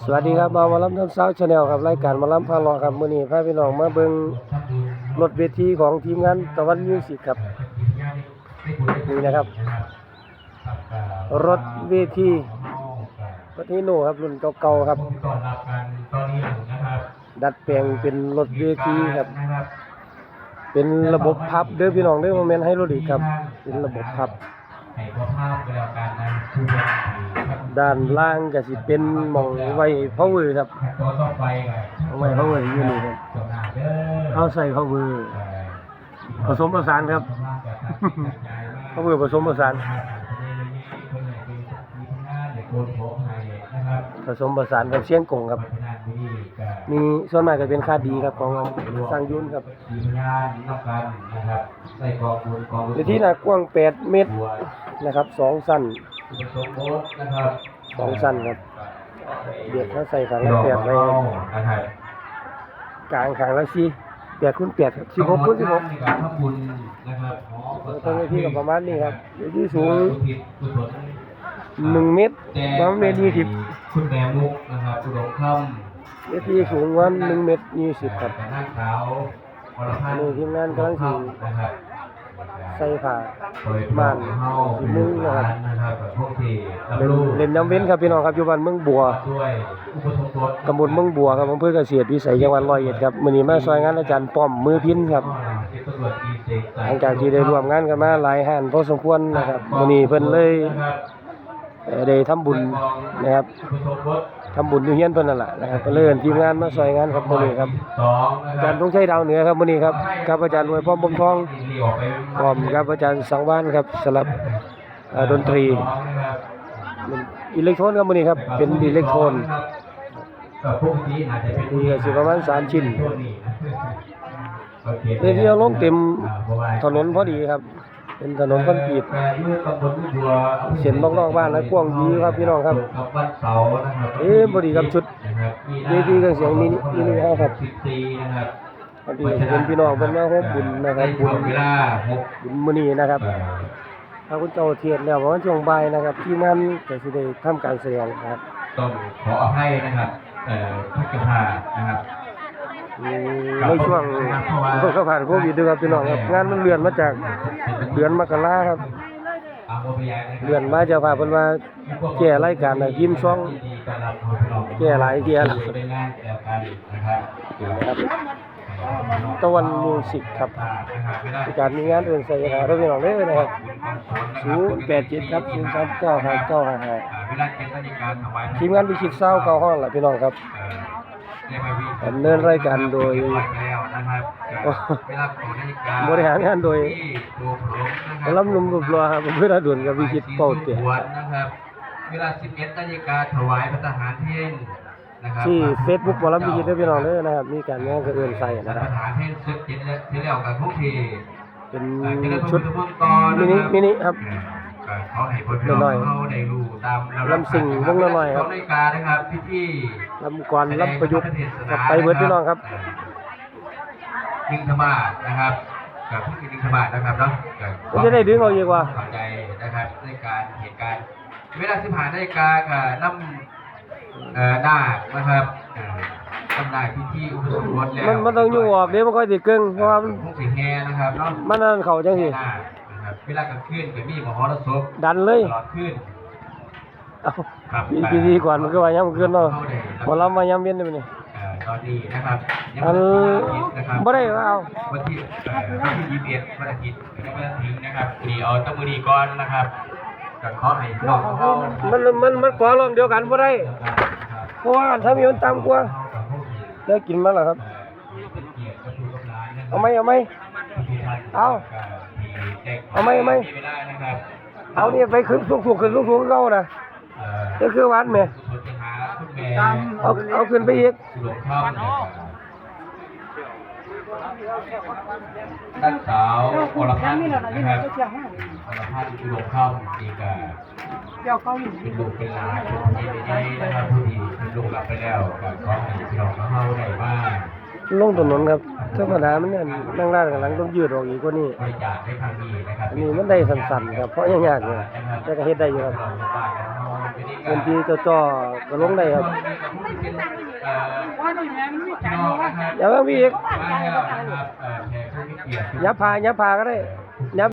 สวัสดีครับมามาล้ำท่านสาชาแนลครับรายการมาล้ำพาเลอครับมื้อนี้พาพี่น้องมาเบิ่งรถเวทีของทีมงานตะวันมิวสิกครับนี่นะครับ รถเวทีรถฮีโน่ครับรุ่นเก่าๆครับผมต้อนรับกันตอนนี้นะครับ ดัดแปลงเป็นรถเวทีครับ เป็นระบบพับเด้อพี่น้องเด้อโมเมนต์ให้รถอีกครับ เป็นระบบพับ ให้พ่อภาพกันแล้วกันนะทุกอย่างครับด้านล่างก็สิเป็นหมองไว้พาวเวอร์ครับขั้นตอนต่อไปไงเอาไว้ power อยู่นี่ครับจบหน้าเด้อเอาใส่พาวเวอร์เอ่อผสมผสานครับพาวเวอร์ผสมผสานผสมผสานกับเชียงกงครับ มีส่วนมากก็เป็นค่าดีครับของสร้างยุนครับทีมงานนักการนะครับใส่กองบุญกองเวทีหน้ากว้าง 8 เมตรนะครับสองสั้นสมโพธินะครับสองสั้นครับเบียดเขาใส่ขังดละอกแปดมะไว้เมานะครับกลางขังละสี่แปดคูณแปดครับสิบหกคูณสิบหกในการทำบุญนะครับหอประตรงเวทีก็ประมาณนี้ครับเวทีสูงอุทิศกุศลหนึ่งเมตรประมาณเมตรยี่สิบคุณแม่มุกนะครับอุดมค่ เวทีสูงวันหนึ่งเมตรยี่สิบำครับแต่หน้าขาววรพันธ์นี่ทีมงานกำลังสินะครับใส่ผ้าโดยม่านเฮาสีมุ้งนะครับนะครับแบบพวกที่เล่นลูกเล่นน้ำเว้นครับพี่น้องครับอยู่บ้านเมืองบัวด้วยอุปสมบทตำบลเมืองบัวครับอำเภอเกษตรวิสัยจังหวัดร้อยเอ็ดครับมื้อนี้มาซอยงานอาจารย์ป้อมมือพินครับสิบตำรวจตรีเสกสรหลังจากที่ได้ร่วมงานกันมาหลายห้านพอสมควรนะครับมื้อนี้เพิ่นเลยนะครับเอ่อได้ทำบุญนะครับอุปสมบ ททำบุญอยู่เฮียนเพิ่นนั่นแหละนะครับก็เลยเอิ้นทีมงานมาซอยงานครับมื้อนี้ครับสองนะอาคจารัรบย์ธงชัยดาวเหนือครับมื้อนี้ครับกับอาจารย์รวยพร้อมบมทองพร้อมกับอาจารย์สังวานครับสลับเอ่อดนตรีเป็นอิเล็กโทรนครับมื้อนี้ครับเป็นอิเล็กโทรนกับพวกนี้อาจจะเป็นนี่ก็สิประมาณสามชิ้นโอเคเวทีเอาลงเต็มถนนพอดีครับ เป็นถนนคอนกรีตแปดเมื่อตำบลบัวเส้นนอกๆบ้านและกว้างดีครับพี่น้องครับเอ๊ะพอดีครับชุดนะครับเวทีเครื่องเสียงมินิมินิครับสิบตีนะครับพอดีเป็นพี่น้องเพิ่นมาร่วมบุญนะครับบุญเวลาบุญมื้อนี้นะครับเอ่อพระคุณเจ้าเทียนแล้วประมาช่วงบ่ายนะครับ ที่งานก็สิได้ทำการแสดงนะครับต้องขออภัยนะครับเอ่อทุกกระพานะครับ ในช่วงช่วงเขาผ่านโควิดด้วยครับพี่น้องครับงานมันเลื่อนมาจากเดือนมกราครับเลื่อนมาจะพาเพิ่นว่าแก้รายการนะยิ้มช่องแก้หลายเที่ยครับครับตะวันมิวสิกครับการมีงานเดินใส่หาเราพี่น้องเด้อนะครับ087ครับ0395955เวลาห้าเก็บนาฬิกาถวาทีมงานวิชิตเศร้าเก้าห้องแหละพี่น้องครับ ดำเนินรายการโดยแล้วนะครับเวลาของนาฬิกาบริหารงานโดยที่ดูผมนะครับลำนุ่มรูปรอครับเพื่อนดุลกับวิชิตเป้าเตี้ยบวชนะครับเวลา11นาฬิกาถวายพระทหารเพลนะครับที่ Facebook หมอลำวิชิตเด้อพี่น้องเด้อนะครับ มีการงานกระเอื้อนใส่พนะระครับทหารเพลซึกจิตและที่แล้วกับทุกทีเป็นอ่าเจริญพชุดระพุทธมนต์ก่อนมินินะครับมินิครับก็ ขอให้พ่อพี่น้องหน่อยเขาได้รู้ตามลำสิ่งวงละหน่อยครับนาฬิกานะครับพิธีลำกวนลำประยุกต์กับไปเบิดพี่น้องครับยิงธมาศนะครับกับพิธียิงธมาศนะครับเนาะก็ผมจะได้ดึงเอาอีกว่าเข้าใจนะครับในการเหตุการณ์เวลาสิบหานาฬิกากับน้ำเอ่อนาคนะครับเอ่อทำนายพิธีอุปสมบทแล้วมันมันต้องอยู่ออกเดี๋ยวมันค่อยสิเกึ่งเพราะว่ามันพวกสีแฮนะครับเนาะมันนั่นเขาจังสินา คนะครับเวลากลางคืนก็มีมหรสพดันเลยตลอดคืนเอ้าครับปีปีดีก่อนมันก็ว่ายังขึ้นเนาะหมอลำมาย้ำเวียนได้มั้ยนี่เอ่อตอนนี้นะครับยังอันไม่ได้วันอาทิตย์นะครับบ่ได้ว่าเอาวันที่เอ่อวันที่ยี่สิบเอ็ดวันอาทิตย์ยังไม่ได้ทิ้งนะครับดีเอาตั้งมือดีก่อนนะครับก็ขอให้น้องเขามันมันมันขอรองเดียวกันบ่ได้เพราะว่าถ้ามีมันต่ำกว่าได้กินมาแล้วครับเอาไหมเอาไหมเอา เอาไหมเอาไหมเอาเนี่ยไปขึ้นสูงสูงขึ้นสูงสูงเก่านะก็คือวัดแม่เอาเอาขึ้นไปอีกนักสาวอรพันธ์นะครับอรพันธ์อุดมค่ำอีกอะเป็นลูกเป็นหลานเป็นพี่เป็นยัยนะครับผู้ที่เป็นลูกหลับไปแล้วก็ขอให้พี่น้องเขาเข้าได้บ้าง ลงถนนครับธรรมดามันเนี่ยนั่งร้านกันหลังต้องยืดออกอีกกว่านี้อันนี้มันได้สั่นๆครับเพราะยากๆเลยแต่ก็เฮ็ดได้อยู่ครับเราจะบ้านของที่จ่อๆก็ลงได้ครับอย่าตัวแม่มันมีใจพี่องว่านะครับอย่าเพิ่งพี่อีกมาแล้วนะครับเอ่อแขกผู้มีเกียรติยับพายับพาก็ได้ยับ